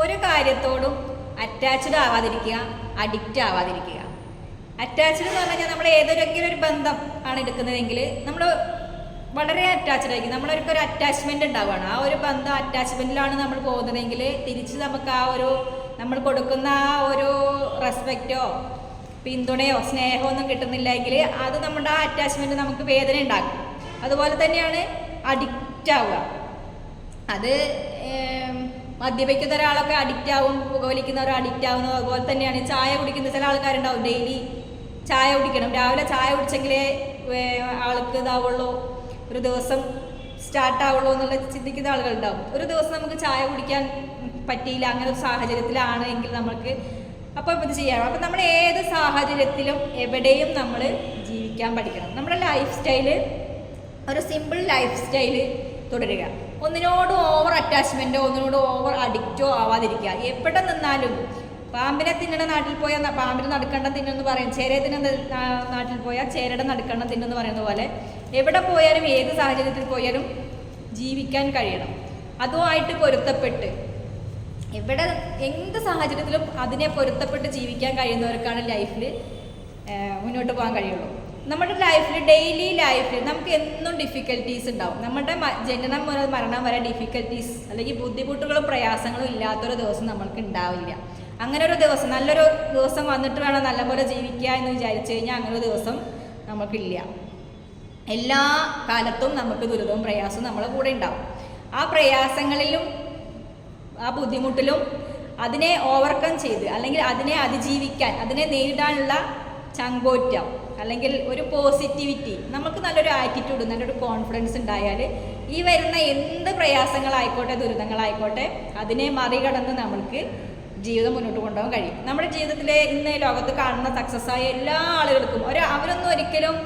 ഒരു കാര്യത്തോടും അറ്റാച്ച്ഡ് ആവാതിരിക്കുക അഡിക്റ്റ് ആവാതിരിക്കുക. അറ്റാച്ച്ഡ് എന്ന് പറഞ്ഞു നമ്മൾ ഏതൊരെങ്കിലും ഒരു ബന്ധം ആണ് എടുക്കുന്നതെങ്കിൽ നമ്മൾ വളരെ അറ്റാച്ച്ഡ് ആയിരിക്കും. നമ്മളൊരു ഒരു അറ്റാച്ച്മെന്റ് ഉണ്ടാവുകയാണ്. ആ ഒരു ബന്ധം അറ്റാച്ച്മെന്റിലാണ് നമ്മൾ പോകുന്നതെങ്കിൽ തിരിച്ച് നമുക്ക് ആ ഒരു നമ്മൾ കൊടുക്കുന്ന ആ ഒരു റെസ്പെക്റ്റോ പിന്തുണയോ സ്നേഹമോ ഒന്നും കിട്ടുന്നില്ലെങ്കിൽ അത് നമ്മുടെ ആ അറ്റാച്ച്മെന്റ് നമുക്ക് വേദന ഉണ്ടാക്കും. അതുപോലെ തന്നെയാണ് അഡിക്റ്റ് ആവുക. അത് മദ്യപിക്കുന്ന ഒരാളൊക്കെ അഡിക്റ്റ് ആവും പുകവലിക്കുന്നവർ അഡിക്റ്റ് ആവുന്നു അതുപോലെ തന്നെയാണ് ചായ കുടിക്കുന്ന ചില ആൾക്കാരുണ്ടാവും ഡെയിലി ചായ കുടിക്കണം. രാവിലെ ചായ കുടിച്ചെങ്കിലേ ആൾക്ക് ഇതാവുള്ളൂ. ഒരു ദിവസം സ്റ്റാർട്ട് ആവുള്ളൂ എന്നുള്ള ചിന്തിക്കുന്ന ആളുകളുണ്ടാവും. ഒരു ദിവസം നമുക്ക് ചായ കുടിക്കാൻ പറ്റിയില്ല അങ്ങനെ ഒരു സാഹചര്യത്തിലാണ് എങ്കിൽ നമുക്ക് അപ്പോൾ ഇത് ചെയ്യാം. അപ്പം നമ്മൾ ഏത് സാഹചര്യത്തിലും എവിടെയും നമ്മൾ ജീവിക്കാൻ പഠിക്കണം. നമ്മുടെ ലൈഫ് സ്റ്റൈൽ ഒരു സിമ്പിൾ ലൈഫ് സ്റ്റൈൽ തുടരുക. ഒന്നിനോട് ഓവർ അറ്റാച്ച്മെന്റോ ഒന്നിനോട് ഓവർ അഡിക്റ്റോ ആവാതിരിക്കുക. എവിടെ നിന്നാലും പാമ്പിനെ തിന്നണ നാട്ടിൽ പോയാൽ പാമ്പിന് നടക്കേണ്ട തിന്നെന്ന് പറയും. ചേരയെ തിന്നുന്ന നാട്ടിൽ പോയാൽ ചേരയുടെ നടക്കേണ്ട തിന്നെന്ന് പറയുന്ന പോലെ എവിടെ പോയാലും ഏത് സാഹചര്യത്തിൽ പോയാലും ജീവിക്കാൻ കഴിയണം. അതുമായിട്ട് പൊരുത്തപ്പെട്ട് എവിടെ എന്ത് സാഹചര്യത്തിലും അതിനെ പൊരുത്തപ്പെട്ട് ജീവിക്കാൻ കഴിയുന്നവർക്കാണ് ലൈഫിൽ മുന്നോട്ട് പോകാൻ കഴിയുള്ളൂ. നമ്മുടെ ലൈഫിൽ ഡെയിലി ലൈഫിൽ നമുക്ക് എന്നും ഡിഫിക്കൽട്ടീസ് ഉണ്ടാവും. നമ്മുടെ ജനനം മുതൽ മരണം വരെ ഡിഫിക്കൽട്ടീസ് അല്ലെങ്കിൽ ബുദ്ധിമുട്ടുകളും പ്രയാസങ്ങളും ഇല്ലാത്തൊരു ദിവസം നമ്മൾക്ക് ഉണ്ടാവില്ല. അങ്ങനെ ഒരു ദിവസം നല്ലൊരു ദിവസം വന്നിട്ട് വേണം നല്ലപോലെ ജീവിക്കുക എന്ന് വിചാരിച്ചു കഴിഞ്ഞാൽ അങ്ങനെ ഒരു ദിവസം നമുക്കില്ല എല്ലാ കാലത്തും നമുക്ക് ദുരിതവും പ്രയാസവും നമ്മളെ കൂടെ ഉണ്ടാവും. ആ പ്രയാസങ്ങളിലും ആ ബുദ്ധിമുട്ടിലും അതിനെ ഓവർകം ചെയ്ത് അല്ലെങ്കിൽ അതിനെ അതിജീവിക്കാൻ അതിനെ നേരിടാനുള്ള ചങ്കോറ്റം അല്ലെങ്കിൽ ഒരു പോസിറ്റിവിറ്റി നമുക്ക് നല്ലൊരു ആറ്റിറ്റ്യൂഡ് നല്ലൊരു കോൺഫിഡൻസ് ഉണ്ടായാൽ ഈ വരുന്ന എന്ത് പ്രയാസങ്ങളായിക്കോട്ടെ ദുരിതങ്ങളായിക്കോട്ടെ അതിനെ മറികടന്ന് നമുക്ക് ജീവിതം മുന്നോട്ട് കൊണ്ടുപോകാൻ കഴിയും. നമ്മുടെ ജീവിതത്തിലെ ഇന്ന് ലോകത്ത് കാണുന്ന സക്സസ് ആയ എല്ലാ ആളുകൾക്കും ഒരു അവരൊന്നും ഒരിക്കലും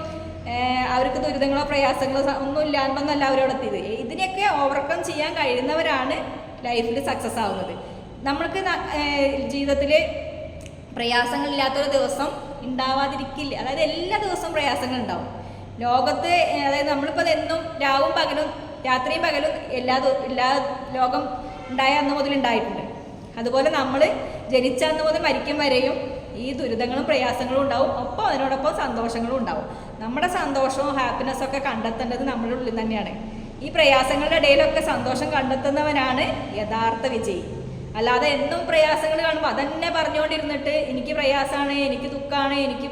അവർക്ക് ദുരിതങ്ങളോ പ്രയാസങ്ങളോ ഒന്നും ഇല്ലാന്നല്ല അവരോട് എത്തിയത്. ഇതിനെയൊക്കെ ഓവർകം ചെയ്യാൻ കഴിയുന്നവരാണ് ലൈഫിൽ സക്സസ് ആവുന്നത്. നമ്മൾക്ക് ജീവിതത്തിൽ പ്രയാസങ്ങളില്ലാത്തൊരു ദിവസം ഉണ്ടാവാതിരിക്കില്ല. അതായത് എല്ലാ ദിവസവും പ്രയാസങ്ങൾ ഉണ്ടാവും. ലോകത്ത് അതായത് നമ്മളിപ്പോൾ എന്നും രാവും പകലും രാത്രിയും പകലും എല്ലാ എല്ലാ ലോകം ഉണ്ടായ അന്ന് മുതൽ ഉണ്ടായിട്ടുണ്ട്. അതുപോലെ നമ്മൾ ജനിച്ച അന്ന് മുതൽ മരിക്കും വരെയും ഈ ദുരിതങ്ങളും പ്രയാസങ്ങളും ഉണ്ടാവും. ഒപ്പം അതിനോടൊപ്പം സന്തോഷങ്ങളും ഉണ്ടാവും. നമ്മുടെ സന്തോഷവും ഹാപ്പിനെസ്സും ഒക്കെ കണ്ടെത്തേണ്ടത് നമ്മുടെ ഉള്ളിൽ തന്നെയാണ്. ഈ പ്രയാസങ്ങളുടെ ഇടയിലൊക്കെ സന്തോഷം കണ്ടെത്തുന്നവനാണ് യഥാർത്ഥ വിജയി. അല്ലാതെ എന്നും പ്രയാസങ്ങൾ കാണുമ്പോൾ അതന്നെ പറഞ്ഞുകൊണ്ടിരുന്നിട്ട് എനിക്ക് പ്രയാസമാണ് എനിക്ക് ദുഃഖമാണ് എനിക്ക്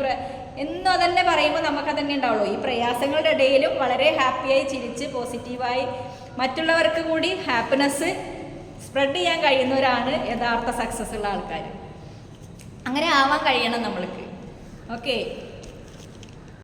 എന്നും അതന്നെ പറയുമ്പോൾ നമുക്ക് അതന്നെ ഉണ്ടാവുള്ളൂ. ഈ പ്രയാസങ്ങളുടെ ഇടയിലും വളരെ ഹാപ്പിയായി ചിരിച്ച് പോസിറ്റീവായി മറ്റുള്ളവർക്ക് കൂടി ഹാപ്പിനെസ് സ്പ്രെഡ് ചെയ്യാൻ കഴിയുന്നവരാണ് യഥാർത്ഥ സക്സസ് ഉള്ള ആൾക്കാർ അങ്ങനെ ആവാൻ കഴിയണം നമ്മൾക്ക്. ഓക്കെ